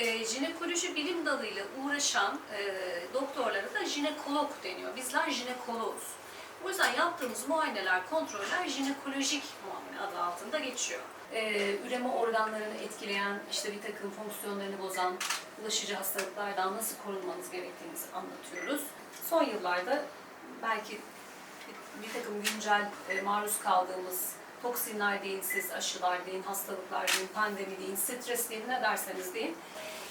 e, jinekoloji bilim dalıyla uğraşan e, doktorlara da jinekolog deniyor. Bizler jinekoloğuz. O yüzden yaptığımız muayeneler, kontroller jinekolojik muayene adı altında geçiyor. E, üreme organlarını etkileyen, işte bir takım fonksiyonlarını bozan bulaşıcı hastalıklardan nasıl korunmanız gerektiğimizi anlatıyoruz. Son yıllarda belki bir takım güncel e, maruz kaldığımız toksinler deyin, siz aşılar deyin, hastalıklar deyin, pandemi deyin, stres deyin, ne derseniz deyin.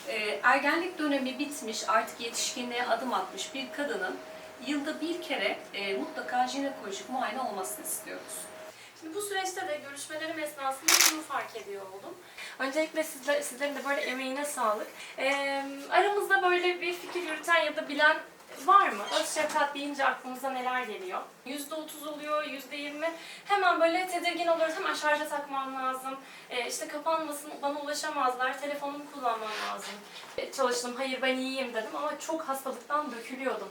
E, ergenlik dönemi bitmiş, artık yetişkinliğe adım atmış bir kadının yılda bir kere e, mutlaka jinekolojik muayene olmasını istiyoruz. Şimdi bu süreçte de görüşmelerim esnasında şunu fark ediyor oldum. Öncelikle sizler, sizlerin de böyle emeğine sağlık. Ee, aramızda böyle bir fikir yürüten ya da bilen var mı? Öz şefkat deyince aklımıza neler geliyor? %30 oluyor, %20. Hemen böyle tedirgin oluyoruz. Hemen şarja takmam lazım. Ee, işte kapanmasın, bana ulaşamazlar. Telefonumu kullanmam lazım. Ee, çalıştım, hayır ben iyiyim dedim ama çok hastalıktan dökülüyordum.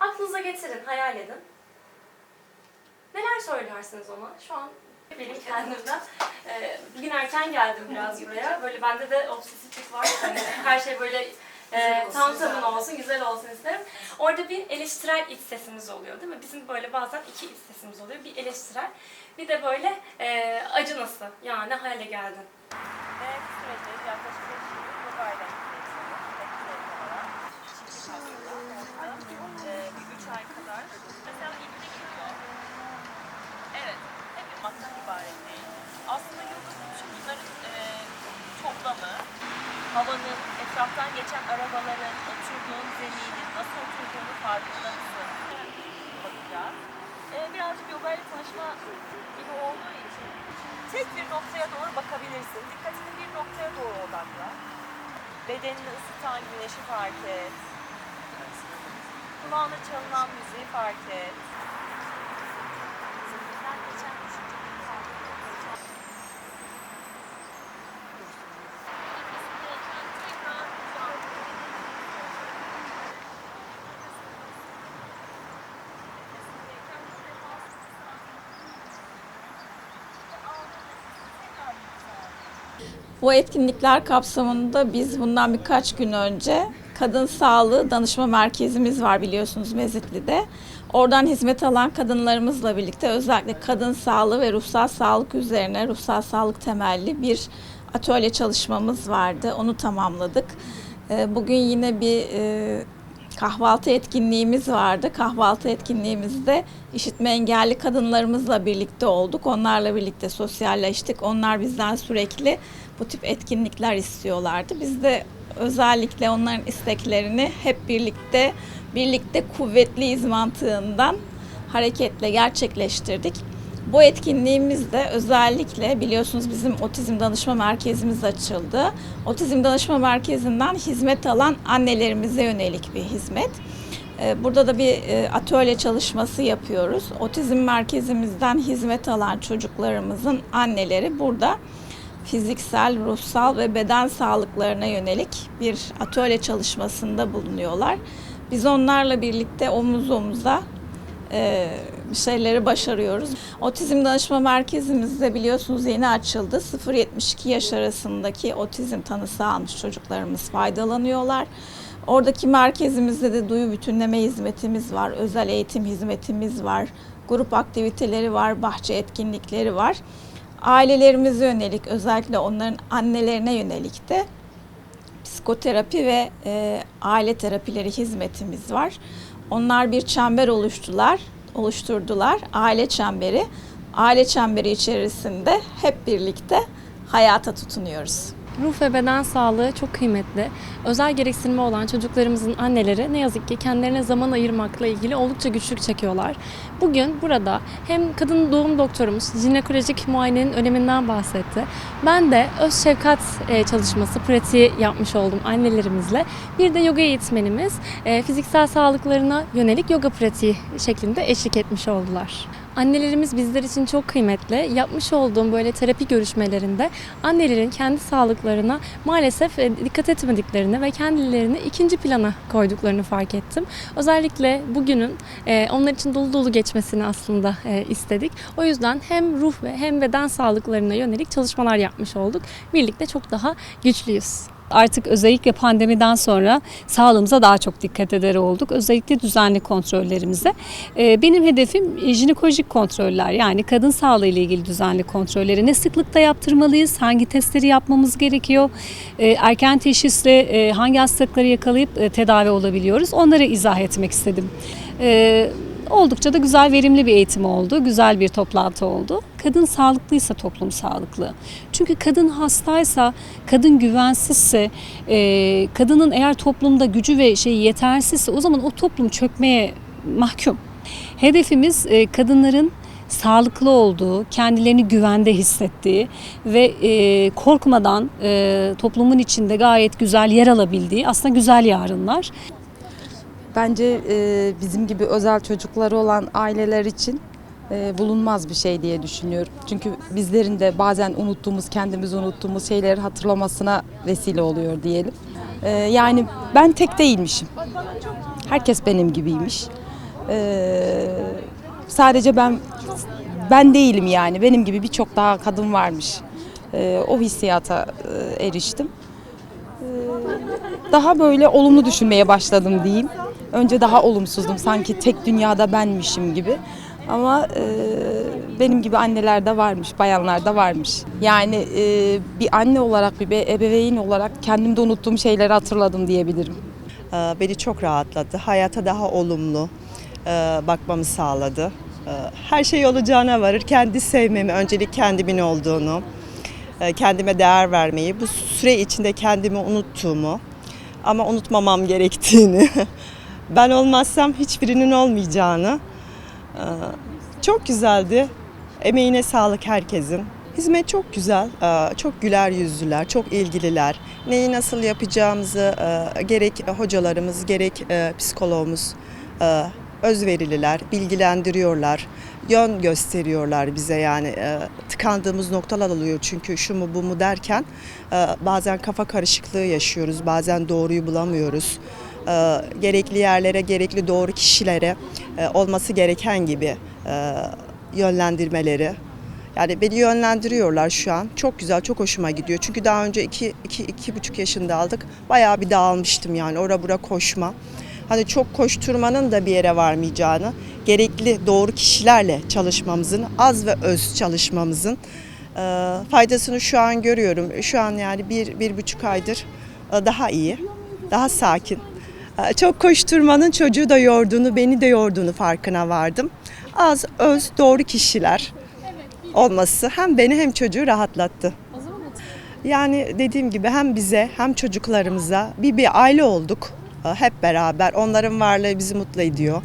Aklınıza getirin, hayal edin. Neler söylersiniz ona? Şu an benim kendimden. Ee, bugün erken geldim biraz buraya. Böyle bende de obsesiflik var. Hani her şey böyle e, tam güzel. tamın olsun, güzel olsun isterim. Orada bir eleştirel iç sesimiz oluyor değil mi? Bizim böyle bazen iki iç sesimiz oluyor. Bir eleştirel, bir de böyle e, acınası. Ya ne hale geldin? Evet, süreci yaklaşık 5 yıldır yoga ile geçiyorum. Tek olarak. Çiftlik hakkında. Ee, bir 3 ay kadar. Mesela ilk kilo. Evet, hep bir mattan ibaret değil. Aslında yoga bütün bunların e, toplamı. Havanın, etraftan geçen arabaların, oturduğun zeminin, nasıl oturduğunu farkında mısın? Ee, birazcık yoga ile tanışma gibi olduğu için tek bir noktaya doğru bakabilirsin. Dikkatini bir noktaya doğru odakla. Bedenini ısıtan güneşi fark et. Kulağına çalınan müziği fark et. Zihnimden geçen düşünceleri fark et. Nefesindeyken tekrar Nefesindeyken bu defa Bu etkinlikler kapsamında biz bundan birkaç gün önce Kadın Sağlığı Danışma Merkezimiz var biliyorsunuz Mezitli'de. Oradan hizmet alan kadınlarımızla birlikte özellikle kadın sağlığı ve ruhsal sağlık üzerine ruhsal sağlık temelli bir atölye çalışmamız vardı. Onu tamamladık. Ee, Bugün yine bir e, kahvaltı etkinliğimiz vardı. Kahvaltı etkinliğimizde işitme engelli kadınlarımızla birlikte olduk. Onlarla birlikte sosyalleştik. Onlar bizden sürekli bu tip etkinlikler istiyorlardı. Biz de özellikle onların isteklerini hep birlikte birlikte kuvvetliyiz mantığından hareketle gerçekleştirdik. Bu etkinliğimizde özellikle biliyorsunuz bizim otizm danışma merkezimiz açıldı. Otizm danışma merkezinden hizmet alan annelerimize yönelik bir hizmet. Ee, Burada da bir e, atölye çalışması yapıyoruz. Otizm merkezimizden hizmet alan çocuklarımızın anneleri burada fiziksel, ruhsal ve beden sağlıklarına yönelik bir atölye çalışmasında bulunuyorlar. Biz onlarla birlikte omuz omuza e, şeyleri başarıyoruz. Otizm Danışma Merkezimizde biliyorsunuz yeni açıldı. 0-72 yaş arasındaki otizm tanısı almış çocuklarımız faydalanıyorlar. Oradaki merkezimizde de duyu bütünleme hizmetimiz var, özel eğitim hizmetimiz var, grup aktiviteleri var, bahçe etkinlikleri var. Ailelerimize yönelik özellikle onların annelerine yönelik de psikoterapi ve e, aile terapileri hizmetimiz var. Onlar bir çember oluştular, oluşturdular. Aile çemberi. Aile çemberi içerisinde hep birlikte hayata tutunuyoruz. Ruh ve beden sağlığı çok kıymetli. Özel gereksinimi olan çocuklarımızın anneleri ne yazık ki kendilerine zaman ayırmakla ilgili oldukça güçlük çekiyorlar. Bugün burada hem kadın doğum doktorumuz jinekolojik muayenenin öneminden bahsetti. Ben de öz şefkat e, çalışması pratiği yapmış oldum annelerimizle. Bir de yoga eğitmenimiz e, fiziksel sağlıklarına yönelik yoga pratiği şeklinde eşlik etmiş oldular. Annelerimiz bizler için çok kıymetli. Yapmış olduğum böyle terapi görüşmelerinde annelerin kendi sağlıklarına maalesef e, dikkat etmediklerini ve kendilerini ikinci plana koyduklarını fark ettim. Özellikle bugünün e, onlar için dolu dolu geçmesini aslında e, istedik. O yüzden hem ruh ve hem beden sağlıklarına yönelik çalışmalar yapmış olduk. Birlikte çok daha güçlüyüz. Artık özellikle pandemiden sonra sağlığımıza daha çok dikkat eder olduk. Özellikle düzenli kontrollerimize. Ee, Benim hedefim jinekolojik kontroller yani kadın sağlığı ile ilgili düzenli kontrolleri. Ne sıklıkta yaptırmalıyız, hangi testleri yapmamız gerekiyor, Ee, erken teşhisle e, hangi hastalıkları yakalayıp e, tedavi olabiliyoruz onları izah etmek istedim. Oldukça da güzel, verimli bir eğitim oldu. Güzel bir toplantı oldu. Kadın sağlıklıysa toplum sağlıklı. Çünkü kadın hastaysa, kadın güvensizse, e, kadının eğer toplumda gücü ve şeyi yetersizse o zaman o toplum çökmeye mahkum. Hedefimiz e, kadınların sağlıklı olduğu, kendilerini güvende hissettiği ve e, korkmadan e, toplumun içinde gayet güzel yer alabildiği aslında güzel yarınlar. Bence e, bizim gibi özel çocukları olan aileler için e, bulunmaz bir şey diye düşünüyorum. Çünkü bizlerin de bazen unuttuğumuz, kendimiz unuttuğumuz şeyleri hatırlamasına vesile oluyor diyelim. E, yani ben tek değilmişim. Herkes benim gibiymiş. E, sadece ben ben değilim yani. Benim gibi birçok daha kadın varmış. E, o hissiyata e, eriştim daha böyle olumlu düşünmeye başladım diyeyim. Önce daha olumsuzdum sanki tek dünyada benmişim gibi. Ama e, benim gibi anneler de varmış, bayanlar da varmış. Yani e, bir anne olarak, bir be- ebeveyn olarak kendimde unuttuğum şeyleri hatırladım diyebilirim. Ee, beni çok rahatlattı. Hayata daha olumlu e, bakmamı sağladı. Ee, Her şey olacağına varır. Kendi sevmemi, öncelik kendimin olduğunu, e, kendime değer vermeyi, bu süre içinde kendimi unuttuğumu ama unutmamam gerektiğini, ben olmazsam hiçbirinin olmayacağını. Ee, Çok güzeldi. Emeğine sağlık herkesin. Hizmet çok güzel, ee, çok güler yüzlüler, çok ilgililer. Neyi nasıl yapacağımızı e, gerek hocalarımız gerek e, psikologumuz e, özverililer, bilgilendiriyorlar, yön gösteriyorlar bize yani e, tıkandığımız noktalar oluyor çünkü şu mu bu mu derken e, bazen kafa karışıklığı yaşıyoruz, bazen doğruyu bulamıyoruz. E, gerekli yerlere, gerekli doğru kişilere e, olması gereken gibi e, yönlendirmeleri yani beni yönlendiriyorlar şu an. Çok güzel, çok hoşuma gidiyor. Çünkü daha önce iki, iki, iki buçuk yaşında aldık. Bayağı bir dağılmıştım yani ora bura koşma. Hani çok koşturmanın da bir yere varmayacağını, gerekli doğru kişilerle çalışmamızın, az ve öz çalışmamızın e, faydasını şu an görüyorum. Şu an yani bir, bir buçuk aydır daha iyi, daha sakin. Çok koşturmanın çocuğu da yorduğunu, beni de yorduğunu farkına vardım. Az, öz, doğru kişiler olması hem beni hem çocuğu rahatlattı. Yani dediğim gibi hem bize hem çocuklarımıza bir bir aile olduk. Hep beraber onların varlığı bizi mutlu ediyor.